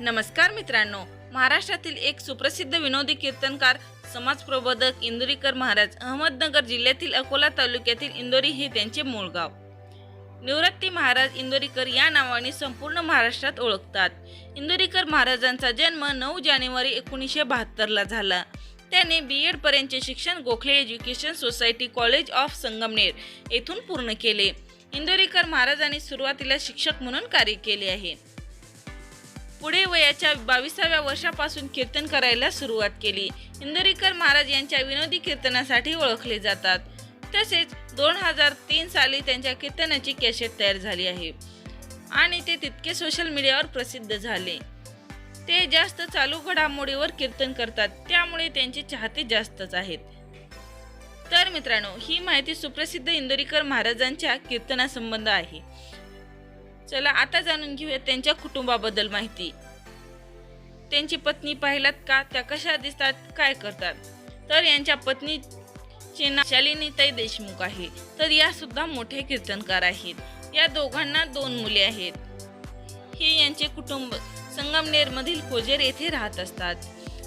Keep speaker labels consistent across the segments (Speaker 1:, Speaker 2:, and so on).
Speaker 1: नमस्कार मित्रांनो महाराष्ट्रातील एक सुप्रसिद्ध विनोदी कीर्तनकार समाज प्रबोधक इंदोरीकर महाराज अहमदनगर जिल्ह्यातील अकोला तालुक्यातील इंदोरी हे त्यांचे मूळ गाव. निवृत्ती महाराज इंदोरीकर या नावाने संपूर्ण महाराष्ट्रात ओळखतात. इंदोरीकर महाराजांचा जन्म नऊ जानेवारी एकोणीसशे बहात्तरला झाला. त्याने बी एड पर्यंतचे शिक्षण Gokhale education society college of Sangamner येथून पूर्ण केले. इंदोरीकर महाराजांनी सुरुवातीला शिक्षक म्हणून कार्य केले आहे. पुढे वयाच्या बावीसाव्या वर्षापासून कीर्तन करायला सुरुवात केली. इंदोरीकर महाराज यांच्या विनोदी कीर्तनासाठी ओळखले जातात. तसेच दोन हजार तीन साली त्यांच्या कीर्तनाची कॅसेट तयार झाली आहे. आणि ते तितके सोशल मीडियावर प्रसिद्ध झाले. ते जास्त चालू घडामोडीवर कीर्तन करतात. त्यामुळे त्यांचे चाहते जास्तच आहेत. तर मित्रांनो ही माहिती सुप्रसिद्ध इंदोरीकर महाराजांच्या कीर्तनासंबंध आहे. चला आता जाणून घेऊया त्यांच्या कुटुंबाबद्दल माहिती. त्यांची पत्नी पाहिलात का? त्या कशा दिसतात? काय करतात? तर यांच्या पत्नीचे नाव शालिनीताई देशमुख आहे. तर या सुद्धा मोठे कीर्तनकार आहेत. या दोघांना दोन मुले आहेत. हे यांचे कुटुंब संगमनेरमधील कोजेर येथे राहत असतात.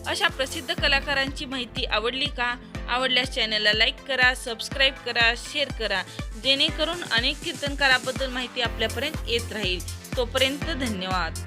Speaker 1: अशा प्रसिद्ध कलाकारांची माहिती आवडली का? आवडल्यास चॅनलला लाईक करा सबस्क्राईब करा शेअर करा. जेणेकरून अनेक कीर्तनकाराबद्दल माहिती आपल्यापर्यंत येत राहील. तोपर्यंत धन्यवाद.